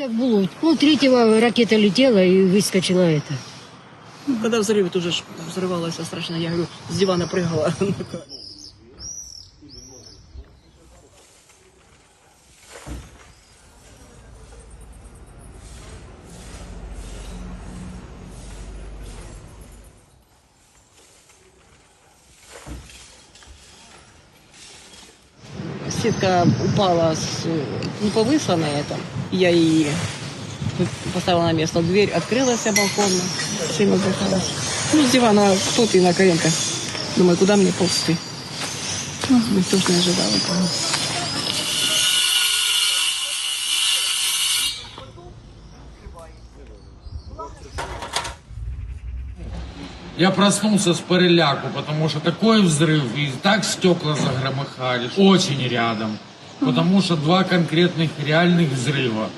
Як було, пол третьего ракета летела и выскочила это. Ну, Когда взрыв, тут же ж взрывалось страшно. Я говорю, с дивана прыгала. Сетка упала, с, ну, повисла на этом. Я ее поставила на место. Дверь открылась балконная. Всем отдыхалась. Ну, с дивана тут и на коленках. Думаю, куда мне ползти? Никто ж не ожидал этого. Я проснулся с переляку, потому что такой взрыв, и так стекла загромыхали, очень рядом. Потому что два конкретных реальных взрыва.